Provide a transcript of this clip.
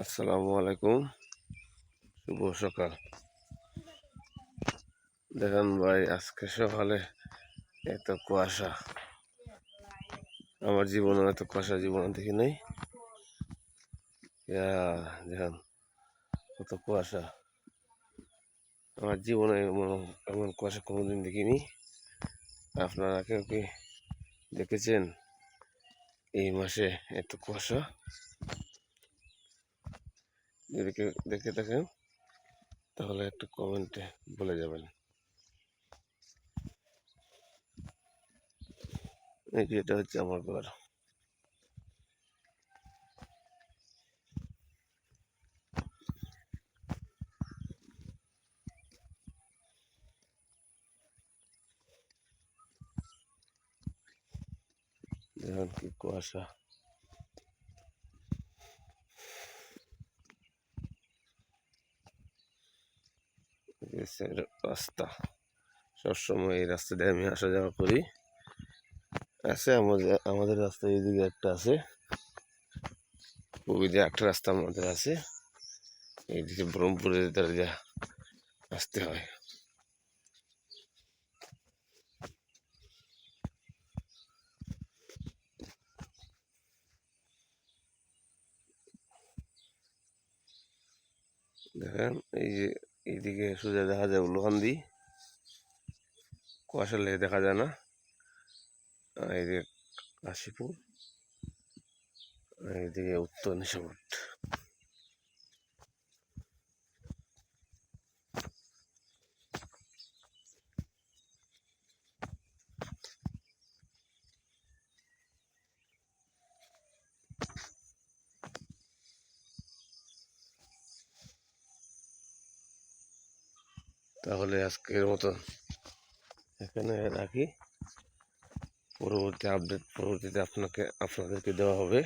আসসালামু আলাইকুম। শুভ সকাল। দেখেন ভাই, আজকে সকালে এত কুয়াশা। আমার জীবনে এত কুয়াশা জীবনে দেখি নাই। দেখেন, কত কুয়াশা। আমার জীবনে এমন কুয়াশা কোনোদিন দেখিনি। আপনারা কেউ কি দেখেছেন এই মাসে এত কুয়াশা? যদি কেউ দেখে থাকেন তাহলে একটু কমেন্টে বলে যাবেন। এই যে এটা হচ্ছে আমার ঘর। কি কুয়াশা। রাস্তা। সবসময় এই রাস্তা দিয়ে আমি আসা যাওয়া করি। আছে আমাদের আমাদের রাস্তা এইদিকে একটা আছে। ওই যে একটা রাস্তা আমাদের আছে। এইদিকে ব্রহ্মপুরের দ্বারা যা আসতে হয়। দেখেন, এই যে এইদিকে সোজা দেখা যায় উলুকান্দি কুয়াশা লেগে দেখা যায় না। এইদিকে কাশীপুর। এইদিকে উত্তর নিশামঠ তাহলে আজকের মতো এখানে রাখি। পরবর্তী আপডেট পরবর্তীতে আপনাকে আপনাদেরকে দেওয়া হবে।